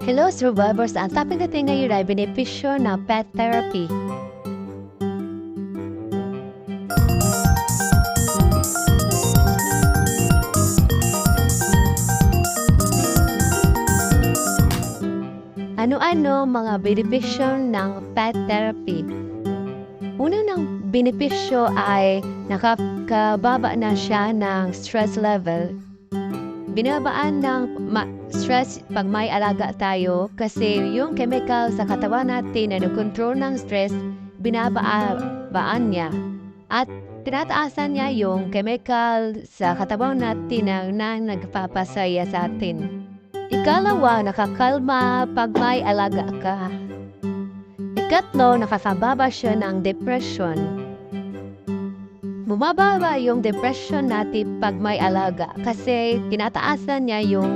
Hello survivors! Ang topic natin ngayon ay benepisyo ng pet therapy. Ano-ano mga benepisyo ng pet therapy? Una ng benepisyo ay nakakababa na siya ng stress level binabaan ng stress pag may alaga tayo kasi yung chemical sa katawan natin na nag-control ng stress, binabaan niya. At tinataasan niya yung chemical sa katawan natin na, na nagpapasaya sa atin. Ikalawa, nakakalma pag may alaga ka. Ikatlo, nakakababa siya ng depression. Bumababa yung depression natin pag may alaga kasi tinataasan niya yung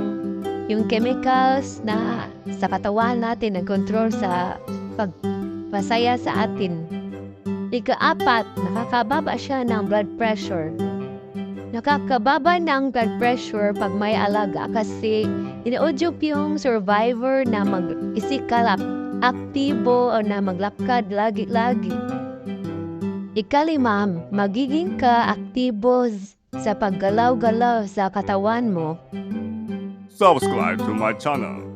yung chemicals na sa katawan natin na control sa pagpasaya sa atin. Ikaapat, nakakababa siya ng blood pressure. Nakakababa ng blood pressure pag may alaga kasi inaudyok yung survivor na mag-isikalap aktibo o na maglakad lagi-lagi. Ikalima, magiging ka aktibo z- sa paggalaw-galaw sa katawan mo. Subscribe to my channel.